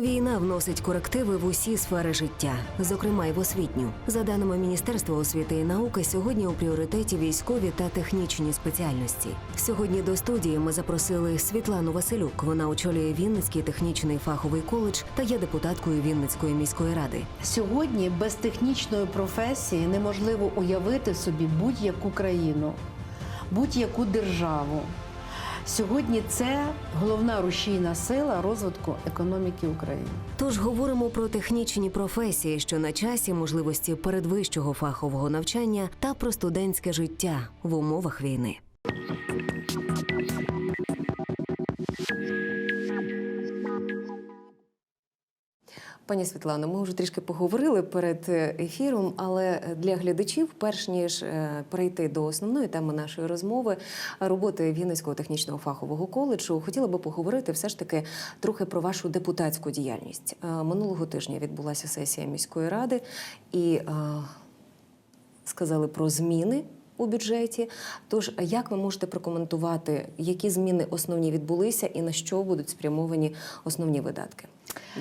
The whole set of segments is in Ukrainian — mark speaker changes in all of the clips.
Speaker 1: Війна вносить корективи в усі сфери життя, зокрема й в освітню. За даними Міністерства освіти і науки, сьогодні у пріоритеті військові та технічні спеціальності. Сьогодні до студії ми запросили Світлану Василюк. Вона очолює Вінницький технічний фаховий коледж та є депутаткою Вінницької міської ради.
Speaker 2: Сьогодні без технічної професії неможливо уявити собі будь-яку країну, будь-яку державу. Сьогодні це головна рушійна сила розвитку економіки України.
Speaker 1: Тож говоримо про технічні професії, що на часі, можливості передвищого фахового навчання та про студентське життя в умовах війни. Пані Світлано, ми вже трішки поговорили перед е, ефіром, але для глядачів, перш ніж е, перейти до основної теми нашої розмови, роботи Вінницького технічного фахового коледжу, хотіла би поговорити все ж таки трохи про вашу депутатську діяльність. Е, Минулого тижня відбулася сесія міської ради і е, сказали про зміни. У бюджеті, тож як ви можете прокоментувати, які зміни основні відбулися і на що будуть спрямовані основні видатки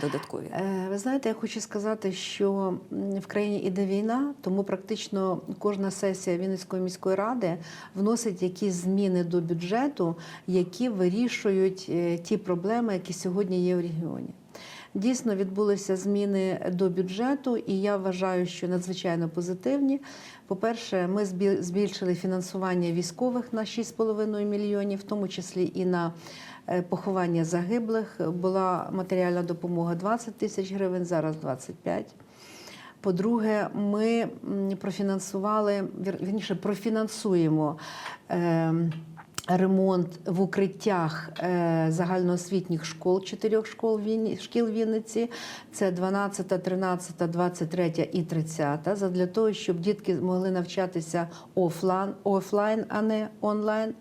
Speaker 1: додаткові?
Speaker 2: Е, Ви знаєте, я хочу сказати, що в країні іде війна, тому практично кожна сесія Вінницької міської ради вносить якісь зміни до бюджету, які вирішують е, ті проблеми, які сьогодні є в регіоні. Дійсно відбулися зміни до бюджету, і я вважаю, що надзвичайно позитивні. По-перше, ми збі- збільшили фінансування військових на 6,5 мільйонів, в тому числі і на е, поховання загиблих. Була матеріальна допомога 20 тисяч гривень, зараз 25. По-друге, ми профінансували, вірніше, профінансуємо. е, Ремонт в укриттях е, загальноосвітніх школ, чотирьох школ шкіл Вінниці. Це 12, 13, 23 і 30. Задля того, щоб дітки могли навчатися офлайн, офлайн, а не онлайн.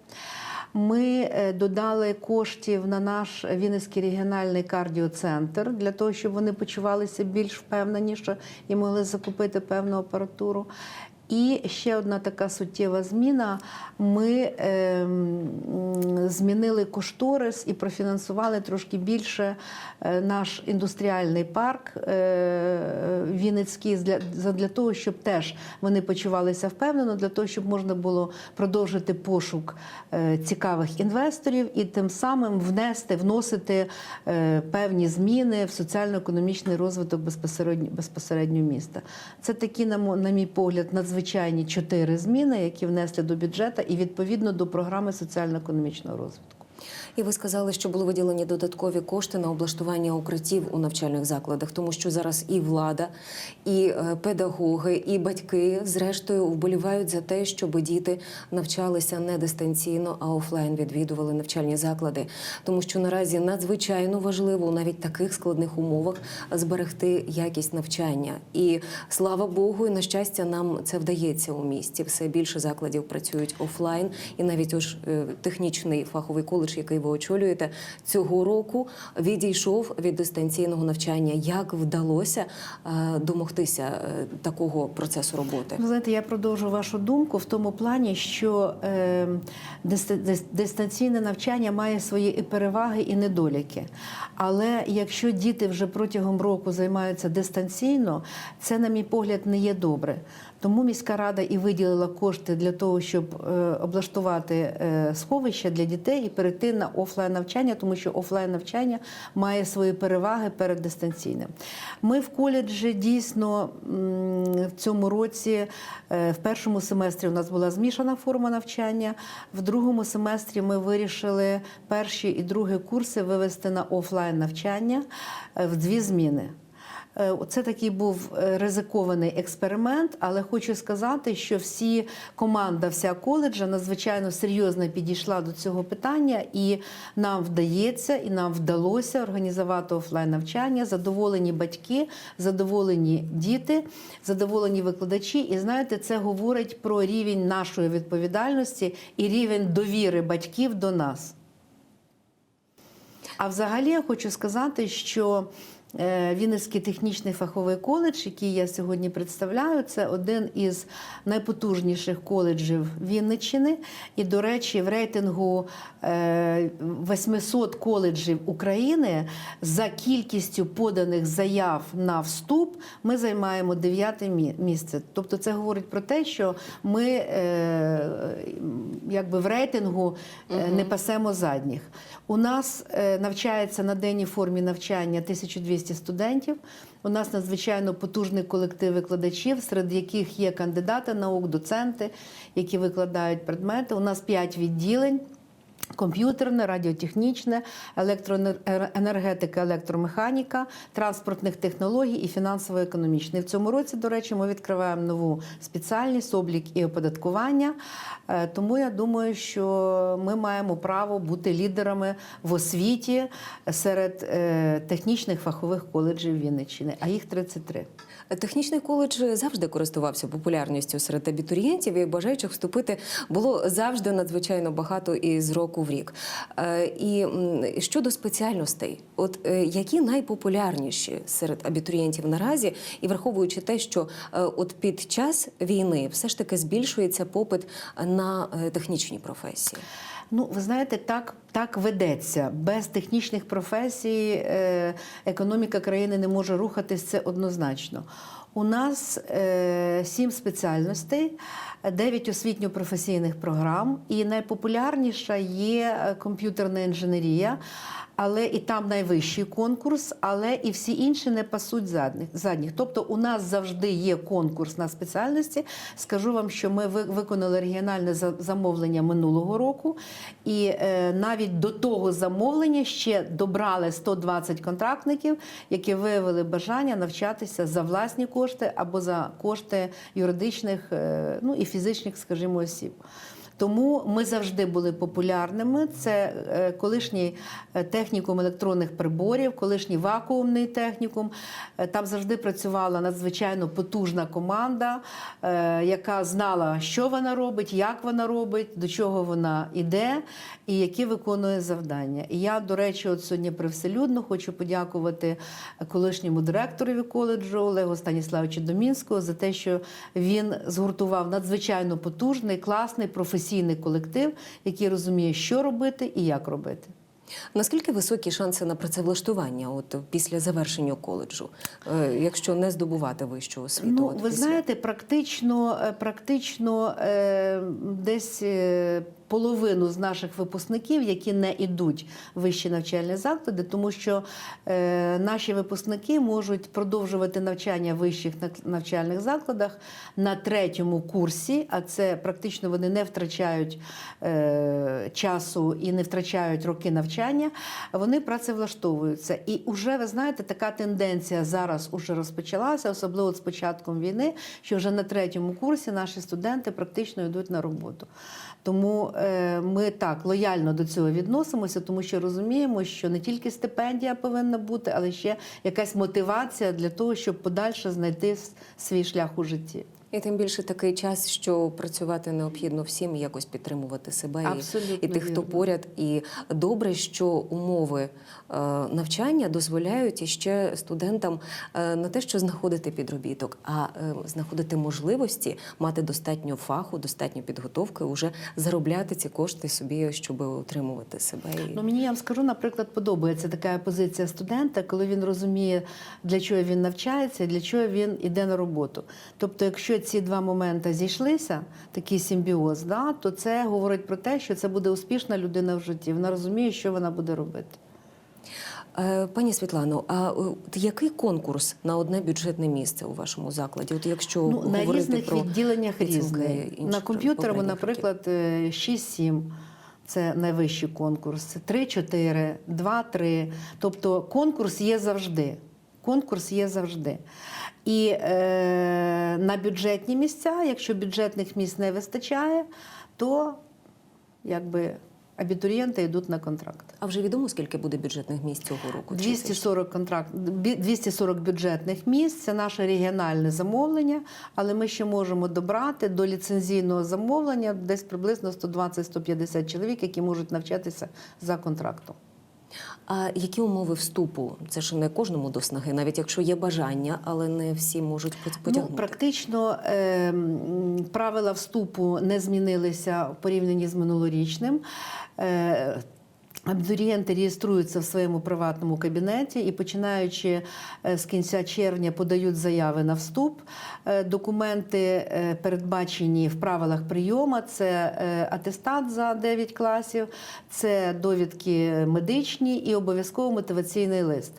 Speaker 2: Ми е, додали коштів на наш Вінницький регіональний кардіоцентр для того, щоб вони почувалися більш впевненіше і могли закупити певну апаратуру. І ще одна така суттєва зміна: ми м, змінили кошторис і профінансували трошки більше е, наш індустріальний парк е, Вінницький для, для того, щоб теж вони почувалися впевнено, для того, щоб можна було продовжити пошук е, цікавих інвесторів і тим самим внести, вносити е, певні зміни в соціально-економічний розвиток безпосередньо, безпосередньо міста. Це такі, на, мій погляд, надзвичайні чотири зміни, які внесли до бюджету і відповідно до програми соціально-економічного розвитку.
Speaker 1: І ви сказали, що були виділені додаткові кошти на облаштування укриттів у навчальних закладах, тому що зараз і влада, і е, педагоги, і батьки, зрештою, вболівають за те, щоб діти навчалися не дистанційно, а офлайн відвідували навчальні заклади, тому що наразі надзвичайно важливо навіть таких складних умовах зберегти якість навчання. І слава Богу, і на щастя, нам це вдається у місті. Все більше закладів працюють офлайн, і навіть ось е, технічний фаховий коледж, який ви очолюєте, цього року відійшов від дистанційного навчання. Як вдалося е, домогтися е, такого процесу роботи?
Speaker 2: Ви знаєте, я продовжу вашу думку в тому плані, що е, дистанційне навчання має свої і переваги, і недоліки. Але якщо діти вже протягом року займаються дистанційно, це, на мій погляд, не є добре. Тому міська рада і виділила кошти для того, щоб е, облаштувати е, сховища для дітей і перейти на офлайн навчання, тому що офлайн навчання має свої переваги перед дистанційним. Ми в коледжі дійсно в цьому році, е, в першому семестрі у нас була змішана форма навчання. В другому семестрі ми вирішили перші і другі курси вивести на офлайн навчання в дві зміни. Е, Це такий був е, ризикований експеримент, але хочу сказати, що всі команда, вся коледжа надзвичайно серйозно підійшла до цього питання, і нам вдається, і нам вдалося організувати офлайн навчання. Задоволені батьки, задоволені діти, задоволені викладачі. І знаєте, це говорить про рівень нашої відповідальності і рівень довіри батьків до нас. А взагалі я хочу сказати, що Вінницький технічний фаховий коледж, який я сьогодні представляю, це один із найпотужніших коледжів Вінниччини. І, до речі, в рейтингу е, 800 коледжів України за кількістю поданих заяв на вступ ми займаємо дев'яте місце. Тобто, це говорить про те, що ми е, якби в рейтингу е, не пасемо задніх. У нас е, навчається на денній формі навчання 1200 студентів. У нас надзвичайно потужний колектив викладачів, серед яких є кандидати наук, доценти, які викладають предмети. У нас 5 відділень. Комп'ютерне, радіотехнічне, електроенергетика, електромеханіка, транспортних технологій і фінансово-економічне. В цьому році, до речі, ми відкриваємо нову спеціальність облік і оподаткування. Е, Тому я думаю, що ми маємо право бути лідерами в освіті серед е, технічних фахових коледжів Вінниччини, а їх 33.
Speaker 1: Технічний коледж завжди користувався популярністю серед абітурієнтів і бажаючих вступити було завжди надзвичайно багато і з року в рік. Е, І щодо спеціальностей, от е, які найпопулярніші серед абітурієнтів наразі, і враховуючи те, що е, от під час війни все ж таки збільшується попит на технічні професії.
Speaker 2: Ну, ви знаєте, так, так ведеться. Без технічних професій е, економіка країни не може рухатись, це однозначно. У нас е, сім спеціальностей, дев'ять освітньо-професійних програм, і найпопулярніша є е, комп'ютерна інженерія. Але і там найвищий конкурс, але і всі інші не пасуть задніх. задніх. Тобто у нас завжди є конкурс на спеціальності. Скажу вам, що ми ви- виконали регіональне замовлення минулого року, і е, навіть до того замовлення ще добрали 120 контрактників, які виявили бажання навчатися за власні кошти або за кошти юридичних е, ну і фізичних, скажімо, осіб. Тому ми завжди були популярними. Це е, колишній е, технікум електронних приборів, колишній вакуумний технікум. Е, Там завжди працювала надзвичайно потужна команда, яка знала, що вона робить, як вона робить, до чого вона йде і які виконує завдання. І я, до речі, от сьогодні привселюдно хочу подякувати колишньому директорові коледжу Олегу Станіславовичу Домінського за те, що він згуртував надзвичайно потужний, класний професійний колектив, який розуміє, що робити і як робити.
Speaker 1: Наскільки високі шанси на працевлаштування от після завершення коледжу, е, якщо не здобувати вищу освіту?
Speaker 2: Ну,
Speaker 1: от
Speaker 2: ви
Speaker 1: після?
Speaker 2: знаєте, практично, е, практично е, десь половину з наших випускників, які не йдуть в вищі навчальні заклади, тому що е, наші випускники можуть продовжувати навчання в вищих навчальних закладах на третьому курсі, а це практично вони не втрачають е, часу і не втрачають роки навчання. Вони працевлаштовуються. І вже ви знаєте, така тенденція зараз уже розпочалася, особливо з початком війни, що вже на третьому курсі наші студенти практично йдуть на роботу. Тому е, ми так лояльно до цього відносимося, тому що розуміємо, що не тільки стипендія повинна бути, але ще якась мотивація для того, щоб подальше знайти свій шлях у житті.
Speaker 1: І тим більше такий час, що працювати необхідно всім і якось підтримувати себе і-
Speaker 2: Абсолютно
Speaker 1: і тих, хто
Speaker 2: вірно.
Speaker 1: поряд. І добре, що умови е, навчання дозволяють іще студентам е, не те, що знаходити підробіток, а е, знаходити можливості мати достатньо фаху, достатньо підготовки, уже заробляти ці кошти собі, щоб утримувати себе. І...
Speaker 2: Ну мені я вам скажу, наприклад, подобається така позиція студента, коли він розуміє, для чого він навчається, для чого він іде на роботу. Тобто, якщо ці два моменти зійшлися, такий симбіоз, да, то це говорить про те, що це буде успішна людина в житті. Вона розуміє, що вона буде робити.
Speaker 1: Е, Пані Світлано, а е, який конкурс на одне бюджетне місце у вашому закладі? От якщо
Speaker 2: Ну, на різних
Speaker 1: про
Speaker 2: відділеннях
Speaker 1: інших
Speaker 2: На комп'ютерному, наприклад, е, 6-7. Це найвищий конкурс. 3-4, 2-3. Тобто конкурс є завжди. Конкурс є завжди. І е, на бюджетні місця, якщо бюджетних місць не вистачає, то якби абітурієнти йдуть на контракт.
Speaker 1: А вже відомо, скільки буде бюджетних місць цього року? Чи це
Speaker 2: 240 контракт, 240 бюджетних місць. Це наше регіональне замовлення, але ми ще можемо добрати до ліцензійного замовлення десь приблизно 120-150 чоловік, які можуть навчатися за контрактом.
Speaker 1: А які умови вступу? Це ж не кожному до снаги, навіть якщо є бажання, але не всі можуть потягнути.
Speaker 2: Ну, практично е, правила вступу не змінилися в порівнянні з минулорічним. Е, Абітурієнти реєструються в своєму приватному кабінеті і, починаючи е, з кінця червня, подають заяви на вступ. Е, Документи е, передбачені в правилах прийому. Це атестат за 9 класів, це довідки медичні і обов'язково мотиваційний лист.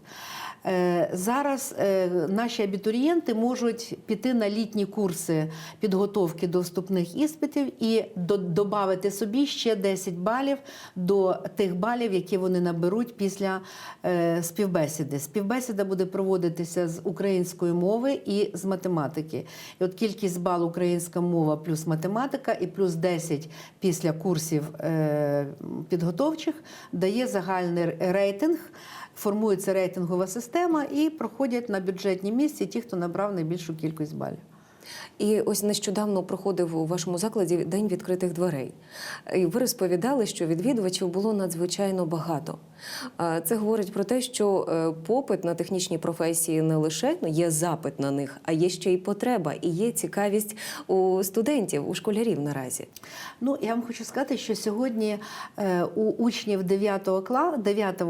Speaker 2: Е, Зараз е, наші абітурієнти можуть піти на літні курси підготовки до вступних іспитів і додати собі ще 10 балів до тих балів, які вони наберуть після е, співбесіди. Співбесіда буде проводитися з української мови і з математики. І от кількість бал українська мова плюс математика і плюс 10 після курсів підготовчих дає загальний рейтинг. Формується рейтингова система і проходять на бюджетні місці ті, хто набрав найбільшу кількість балів.
Speaker 1: І ось нещодавно проходив у вашому закладі день відкритих дверей. І ви розповідали, що відвідувачів було надзвичайно багато. Це говорить про те, що е, попит на технічні професії не лише є запит на них, а є ще й потреба, і є цікавість у студентів, у школярів наразі.
Speaker 2: Ну, я вам хочу сказати, що сьогодні е, у учнів 9 кла... 9,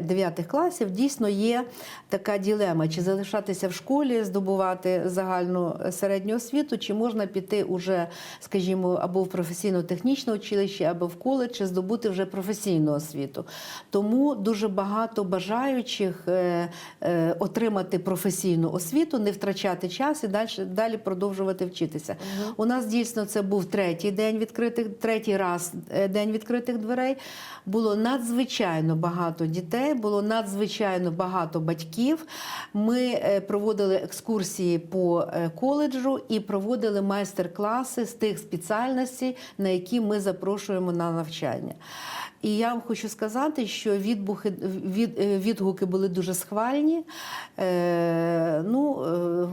Speaker 2: 9 класів дійсно є така ділема: чи залишатися в школі, здобувати загальну е, середню освіту, чи можна піти уже, скажімо, або в професійно-технічне училище, або в коледж, і здобути вже професійну освіту. Тому дуже багато бажаючих е, е, отримати професійну освіту, не втрачати час і далі, далі продовжувати вчитися. У нас дійсно це був третій день відкритих, третій раз е, день відкритих дверей. Було надзвичайно багато дітей, було надзвичайно багато батьків. Ми проводили екскурсії по е, коледжу і проводили майстер-класи з тих спеціальностей, на які ми запрошуємо на навчання. І я вам хочу сказати, що відбухи, від, е, відгуки були дуже схвальні. Е, ну, е,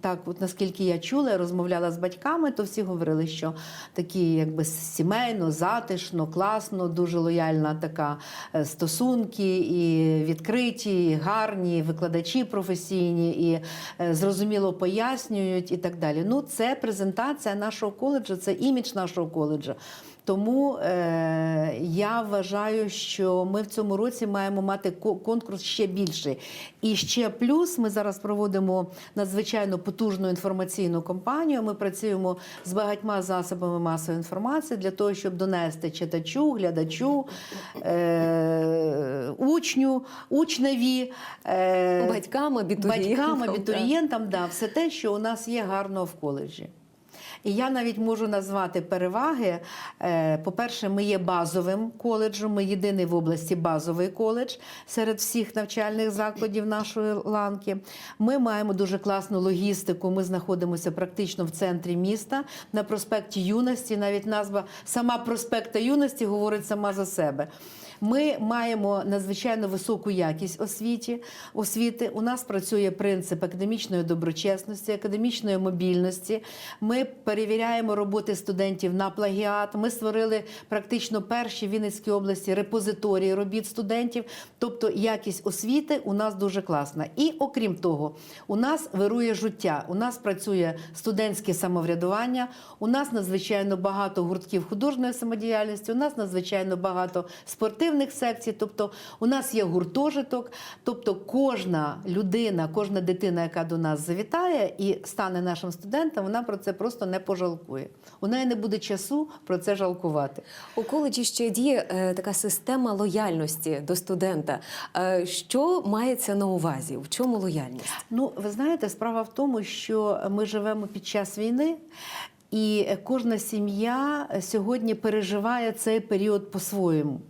Speaker 2: так, от наскільки я чула, я розмовляла з батьками, то всі говорили, що такі якби сімейно, затишно, класно, дуже лояльна така е, стосунки, і відкриті, і гарні, викладачі професійні, і е, зрозуміло пояснюють і так далі. Ну, це презентація нашого коледжу, це імідж нашого коледжу. Тому е, я вважаю, що ми в цьому році маємо мати ко- конкурс ще більший. І ще плюс ми зараз проводимо надзвичайно потужну інформаційну кампанію. Ми працюємо з багатьма засобами масової інформації для того, щоб донести читачу, глядачу, е, учню, учневі, е,
Speaker 1: Батькам, абітурієнтам,
Speaker 2: батькам, абітурієнтам, да, все те, що у нас є гарно в коледжі. І я навіть можу назвати переваги. Е, По-перше, ми є базовим коледжем, ми єдиний в області базовий коледж серед всіх навчальних закладів нашої ланки. Ми маємо дуже класну логістику. Ми знаходимося практично в центрі міста на проспекті Юності. Навіть назва сама проспекта Юності говорить сама за себе. Ми маємо надзвичайно високу якість освіті. освіти. У нас працює принцип академічної доброчесності, академічної мобільності. Ми перевіряємо роботи студентів на плагіат. Ми створили практично перші в Вінницькій області репозиторії робіт студентів. Тобто якість освіти у нас дуже класна. І окрім того, у нас вирує життя. У нас працює студентське самоврядування. У нас надзвичайно багато гуртків художньої самодіяльності. У нас надзвичайно багато спортивних секцій. Тобто, у нас є гуртожиток. Тобто, кожна людина, кожна дитина, яка до нас завітає і стане нашим студентом, вона про це просто не пожалкує. У неї не буде часу про це жалкувати.
Speaker 1: У коледжі ще діє е, така система лояльності до студента. Е, що мається на увазі? В чому лояльність?
Speaker 2: Ну, ви знаєте, справа в тому, що ми живемо під час війни, і кожна сім'я сьогодні переживає цей період по-своєму.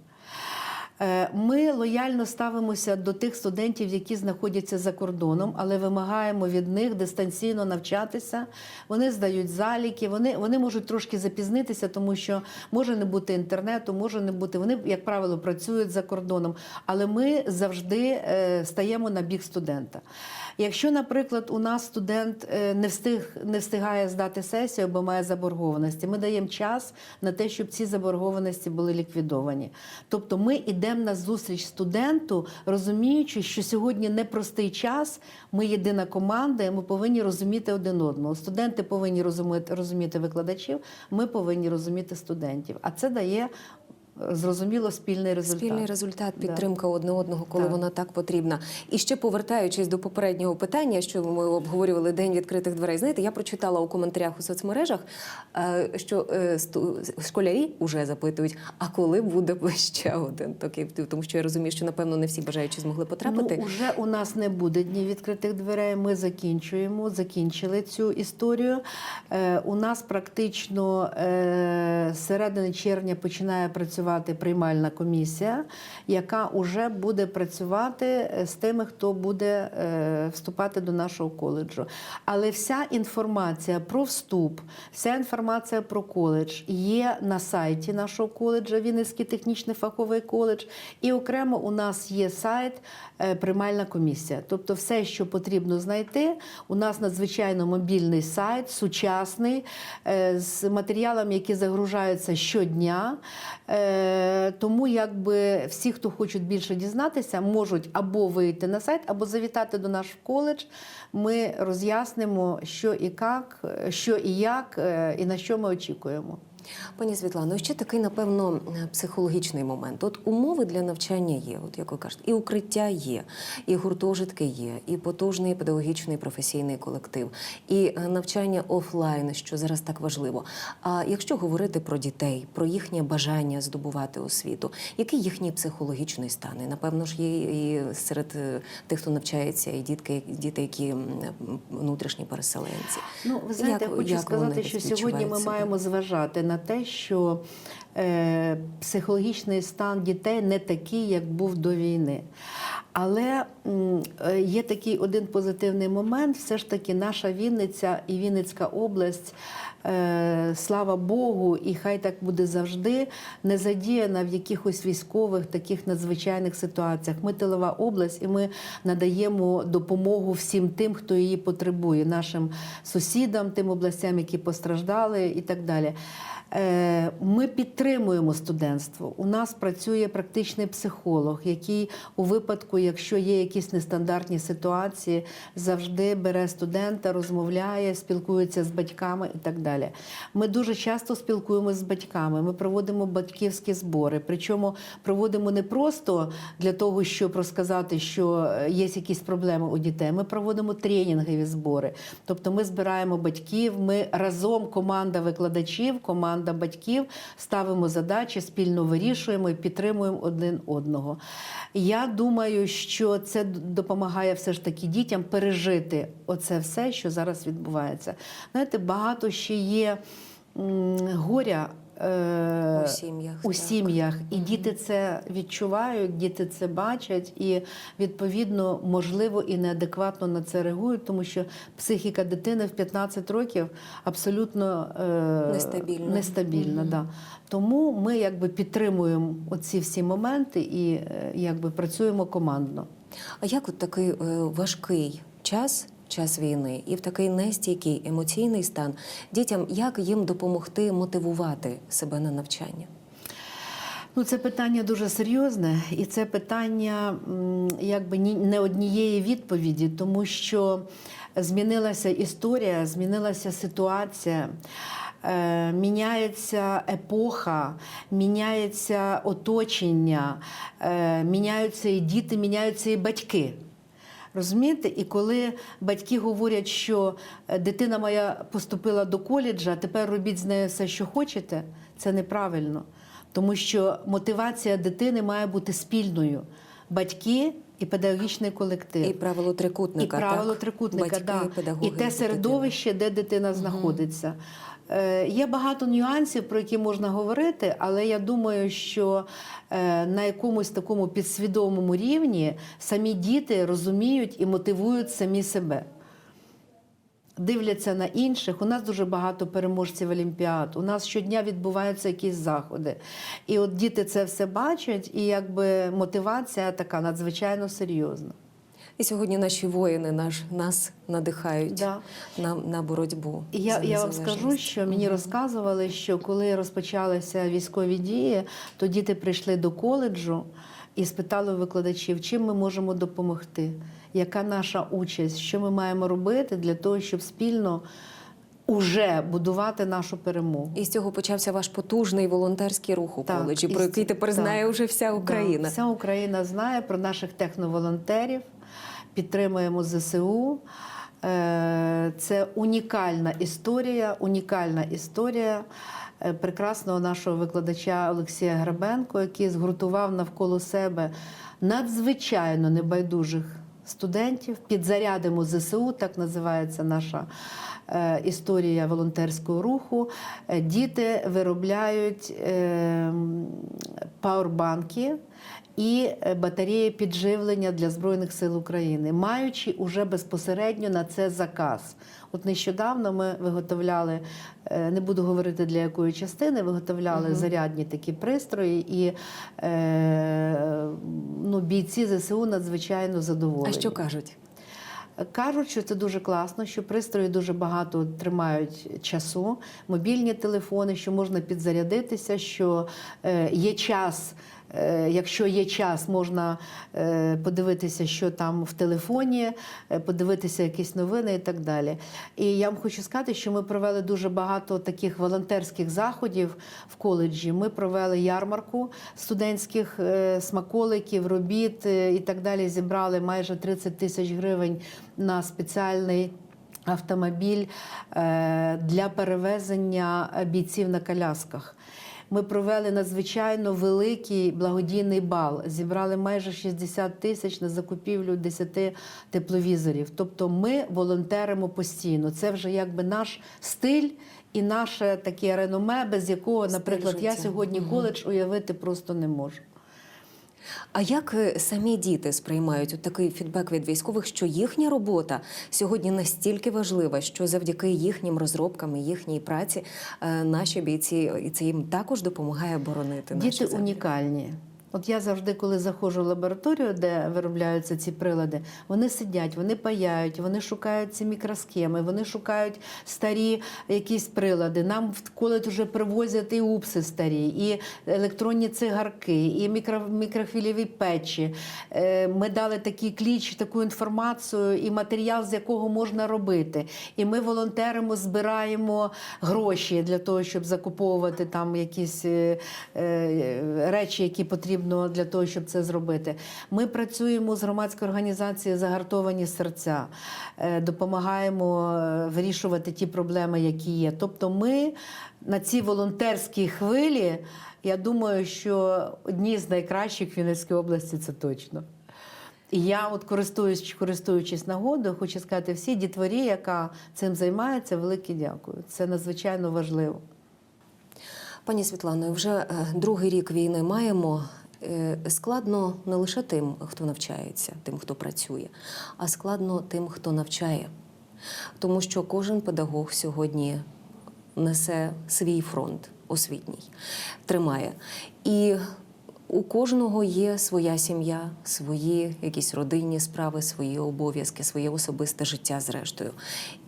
Speaker 2: Е, Ми лояльно ставимося до тих студентів, які знаходяться за кордоном, але вимагаємо від них дистанційно навчатися. Вони здають заліки, вони, вони можуть трошки запізнитися, тому що може не бути інтернету, може не бути. Вони, як правило, працюють за кордоном, але ми завжди е, стаємо на бік студента. Якщо, наприклад, у нас студент е, не встиг не встигає здати сесію або має заборгованості, ми даємо час на те, щоб ці заборгованості були ліквідовані. Тобто ми йдемо на зустріч студенту, розуміючи, що сьогодні непростий час. Ми єдина команда, і ми повинні розуміти один одного. Студенти повинні розуміти, розуміти викладачів, ми повинні розуміти студентів. А це дає зрозуміло спільний результат.
Speaker 1: Спільний результат,
Speaker 2: Да.
Speaker 1: підтримка одне одного, коли
Speaker 2: Так.
Speaker 1: вона так потрібна. І ще повертаючись до попереднього питання, що ми обговорювали день відкритих дверей. Знаєте, я прочитала у коментарях у соцмережах, е, що е, школярі вже запитують, а коли буде ще один такий, тому що я розумію, що напевно не всі бажаючі змогли потрапити.
Speaker 2: Ну, уже у нас не буде днів відкритих дверей. Ми закінчуємо, закінчили цю історію. Е, у нас практично з середини червня починає працювати приймальна комісія, яка вже буде працювати е, з тими, хто буде е, вступати до нашого коледжу. Але вся інформація про вступ, вся інформація про коледж є на сайті нашого коледжа, Вінницький технічний фаховий коледж. І окремо у нас є сайт е, приймальна комісія. Тобто, все, що потрібно знайти, у нас надзвичайно мобільний сайт, сучасний, з матеріалами, які загружаються щодня. Е, Тому, якби всі, хто хочуть більше дізнатися, можуть або вийти на сайт, або завітати до наш коледж. Ми роз'яснимо, що і як, що і як, е, і на що ми очікуємо.
Speaker 1: Пані Світлано, ще такий, напевно, психологічний момент. От умови для навчання є, от як ви кажете, і укриття є, і гуртожитки є, і потужний педагогічний професійний колектив, і е, навчання офлайн, що зараз так важливо. А якщо говорити про дітей, про їхнє бажання здобувати освіту, який їхній психологічний стан? І, напевно ж, є і серед е, тих, хто навчається, і дітки, діти, які внутрішні переселенці.
Speaker 2: Ну, ви знаєте,
Speaker 1: Як-
Speaker 2: я хочу
Speaker 1: як
Speaker 2: сказати, що сьогодні ми
Speaker 1: себе?
Speaker 2: маємо зважати на те, що психологічний стан дітей не такий, як був до війни. Але е, є такий один позитивний момент. Все ж таки, наша Вінниця і Вінницька область, е, слава Богу, і хай так буде завжди, не задіяна в якихось військових таких надзвичайних ситуаціях. Ми тилова область, і ми надаємо допомогу всім тим, хто її потребує, нашим сусідам, тим областям, які постраждали, і так далі. Е, Ми підтримуємо студентство. У нас працює практичний психолог, який у випадку, якщо є якісь нестандартні ситуації, завжди бере студента, розмовляє, спілкується з батьками і так далі. Ми дуже часто спілкуємося з батьками. Ми проводимо батьківські збори. Причому проводимо не просто для того, щоб розказати, що є якісь проблеми у дітей. Ми проводимо тренінгові збори. Тобто ми збираємо батьків, ми разом команда викладачів, команда батьків ставимо задачі, спільно вирішуємо і підтримуємо один одного. Я думаю, що це допомагає все ж таки дітям пережити оце все, що зараз відбувається. Знаєте, багато ще є горя. Е,
Speaker 1: У сім'ях,
Speaker 2: у сім'ях, і діти це відчувають, діти це бачать, і відповідно, можливо, і неадекватно на це реагують, тому що психіка дитини в 15 років абсолютно е,
Speaker 1: Нестабільна.
Speaker 2: нестабільна, да. Тому ми якби підтримуємо оці всі моменти і е, якби працюємо командно.
Speaker 1: А як от такий е, важкий час, час війни, і в такий нестійкий емоційний стан дітям, як їм допомогти мотивувати себе на навчання?
Speaker 2: Ну, це питання дуже серйозне, і це питання якби не однієї відповіді, тому що змінилася історія, змінилася ситуація. е, Міняється епоха, міняється оточення, е, міняються і діти, міняються і батьки. Розумієте? І коли батьки говорять, що е, дитина моя поступила до коледжа, тепер робіть з нею все, що хочете, це неправильно. Тому що мотивація дитини має бути спільною. Батьки і педагогічний колектив.
Speaker 1: І правило трикутника.
Speaker 2: І правило
Speaker 1: так?
Speaker 2: трикутника,
Speaker 1: Батьки,
Speaker 2: да. і те середовище, де дитина знаходиться. Е, Є багато нюансів, про які можна говорити, але я думаю, що е, на якомусь такому підсвідомому рівні самі діти розуміють і мотивують самі себе. Дивляться на інших. У нас дуже багато переможців олімпіад. У нас щодня відбуваються якісь заходи. І от діти це все бачать, і якби мотивація така надзвичайно серйозна.
Speaker 1: І сьогодні наші воїни наш, нас надихають
Speaker 2: Да.
Speaker 1: на, на боротьбу.
Speaker 2: Я,
Speaker 1: за
Speaker 2: я вам скажу, що мені розказували, що коли розпочалися військові дії, то діти прийшли до коледжу і спитали викладачів, чим ми можемо допомогти, яка наша участь, що ми маємо робити для того, щоб спільно уже будувати нашу перемогу.
Speaker 1: І з цього почався ваш потужний волонтерський рух у
Speaker 2: Так,
Speaker 1: коледжі, про який тепер
Speaker 2: так.
Speaker 1: знає вже вся Україна.
Speaker 2: Да, вся Україна знає про наших техноволонтерів. Підтримуємо ЗСУ. Е, Це унікальна історія, унікальна історія е, прекрасного нашого викладача Олексія Грабенко, який згуртував навколо себе надзвичайно небайдужих студентів. Підзарядимо ЗСУ, так називається наша е, історія волонтерського руху. Діти виробляють е, пауербанки і е, батареї підживлення для Збройних сил України, маючи уже безпосередньо на це заказ. От нещодавно ми виготовляли, е, не буду говорити для якої частини, виготовляли зарядні такі пристрої, і е, ну, бійці ЗСУ надзвичайно задоволені.
Speaker 1: А що кажуть?
Speaker 2: Кажуть, що це дуже класно, що пристрої дуже багато тримають часу, мобільні телефони, що можна підзарядитися, що е, є час. Е, Якщо є час, можна е, подивитися, що там в телефоні, е, подивитися якісь новини і так далі. І я вам хочу сказати, що ми провели дуже багато таких волонтерських заходів в коледжі. Ми провели ярмарку студентських смаколиків, робіт і так далі. Зібрали майже 30 тисяч гривень на спеціальний. Автомобіль для перевезення бійців на колясках. Ми провели надзвичайно великий благодійний бал. Зібрали майже 60 тисяч на закупівлю 10 тепловізорів. Тобто ми волонтеримо постійно. Це вже якби наш стиль і наше таке реноме, без якого, наприклад, я сьогодні коледж уявити просто не можу.
Speaker 1: А як е, самі діти сприймають от такий фідбек від військових, що їхня робота сьогодні настільки важлива, що завдяки їхнім розробкам і їхній праці е, наші бійці і це їм також допомагає боронити наші
Speaker 2: Діти
Speaker 1: землі?
Speaker 2: унікальні. От я завжди, коли заходжу в лабораторію, де виробляються ці прилади, вони сидять, вони паяють, вони шукають ці мікросхеми, вони шукають старі якісь прилади. Нам в коледж вже привозять і упси старі, і електронні цигарки, і мікро, мікрохвильові печі. Е, Ми дали такий кліч, таку інформацію і матеріал, з якого можна робити. І ми волонтеримо, збираємо гроші для того, щоб закуповувати там якісь е, е, речі, які потрібно для того, щоб це зробити. Ми працюємо з громадською організацією Загартовані серця, е, допомагаємо е, вирішувати ті проблеми, які є. Тобто, ми на цій волонтерській хвилі, я думаю, що одні з найкращих в Вінницькій області це точно. І я, от користуюсь, користуючись нагодою, хочу сказати всій дітворі, яка цим займається, велике дякую. Це надзвичайно важливо.
Speaker 1: Пані Світлано, вже е, другий рік війни маємо. Е, Складно не лише тим, хто навчається, тим, хто працює, а складно тим, хто навчає. Тому що кожен педагог сьогодні несе свій фронт освітній, тримає. І у кожного є своя сім'я, свої якісь родинні справи, свої обов'язки, своє особисте життя, зрештою.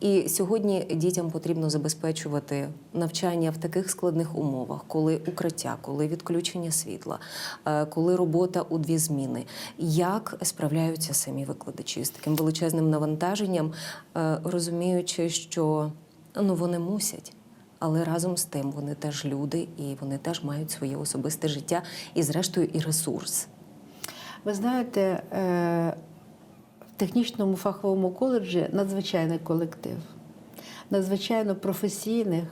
Speaker 1: І сьогодні дітям потрібно забезпечувати навчання в таких складних умовах, коли укриття, коли відключення світла, е, коли робота у дві зміни. Як справляються самі викладачі з таким величезним навантаженням, е, розуміючи, що ну вони мусять. Але разом з тим вони теж люди і вони теж мають своє особисте життя і, зрештою, і ресурс.
Speaker 2: Ви знаєте, е, в технічному фаховому коледжі надзвичайний колектив, надзвичайно професійних,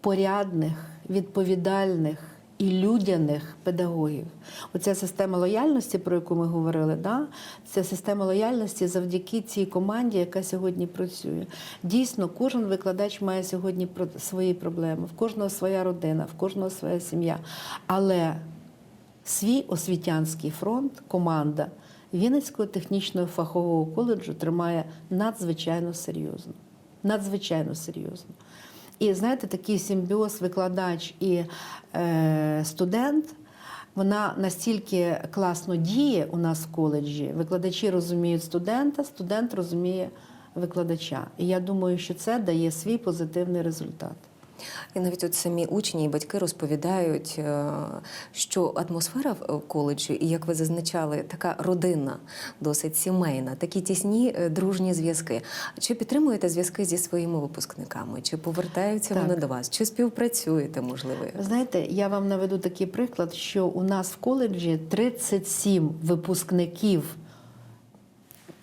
Speaker 2: порядних, відповідальних і людяних педагогів. Оця система лояльності, про яку ми говорили, да? це система лояльності завдяки цій команді, яка сьогодні працює. Дійсно, кожен викладач має сьогодні свої проблеми, в кожного своя родина, в кожного своя сім'я. Але Свій освітянський фронт, команда Вінницького технічного фахового коледжу тримає надзвичайно серйозно. Надзвичайно серйозно. І знаєте, такий симбіоз викладач і е, студент. Вона настільки класно діє у нас в коледжі. Викладачі розуміють студента, студент розуміє викладача. І я думаю, що це дає свій позитивний результат.
Speaker 1: І навіть от самі учні і батьки розповідають, е, що атмосфера в коледжі, і як ви зазначали, така родинна, досить сімейна, такі тісні е, дружні зв'язки. Чи підтримуєте зв'язки зі своїми випускниками? Чи повертаються
Speaker 2: Так.
Speaker 1: вони до вас? Чи співпрацюєте, можливо?
Speaker 2: Знаєте, я вам наведу такий приклад, що у нас в коледжі 37 випускників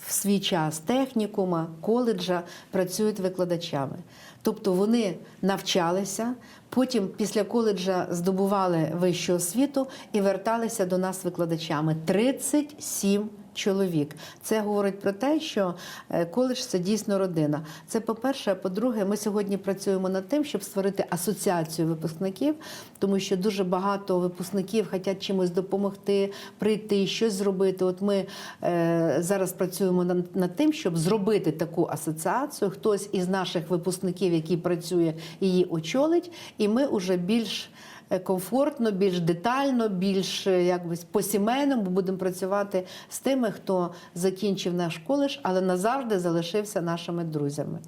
Speaker 2: в свій час технікума, коледжа працюють викладачами. Тобто вони навчалися, потім після коледжа здобували вищу освіту і верталися до нас викладачами. 37 чоловік. Це говорить про те, що е, коледж це дійсно родина. Це по-перше, по-друге, ми сьогодні працюємо над тим, щоб створити асоціацію випускників, тому що дуже багато випускників хочуть чимось допомогти, прийти, щось зробити. От ми е, зараз працюємо над, над тим, щоб зробити таку асоціацію. Хтось із наших випускників, який працює, її очолить, і ми вже більш комфортно, більш детально, більш е, якось по-сімейному будемо працювати з тими, хто закінчив наш коледж, але назавжди залишився нашими друзями.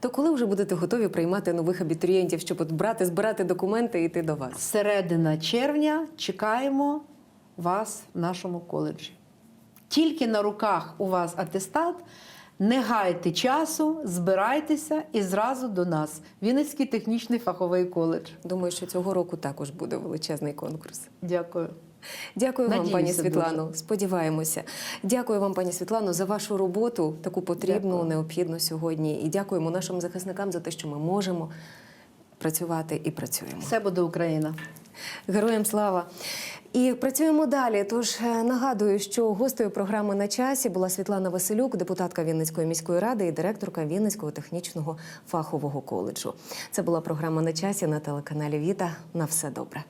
Speaker 1: То коли вже будете готові приймати нових абітурієнтів, щоб от брати, збирати документи і йти до вас?
Speaker 2: Середина червня чекаємо вас в нашому коледжі. Тільки на руках у вас атестат. Не гайте часу, збирайтеся і зразу до нас. Вінницький технічний фаховий коледж.
Speaker 1: Думаю, що цього року також буде величезний конкурс.
Speaker 2: Дякую.
Speaker 1: Дякую вам,
Speaker 2: Надіюся
Speaker 1: пані
Speaker 2: дуже.
Speaker 1: Сподіваємося. Дякую вам, пані Світлано, за вашу роботу, таку потрібну,
Speaker 2: Дякую.
Speaker 1: необхідну сьогодні. І дякуємо нашим захисникам за те, що ми можемо працювати і працюємо.
Speaker 2: Все буде Україна.
Speaker 1: Героям слава! І працюємо далі. Тож е, нагадую, що гостею програми на часі була Світлана Василюк, депутатка Вінницької міської ради і директорка Вінницького технічного фахового коледжу. Це була програма на часі на телеканалі Віта. На все добре.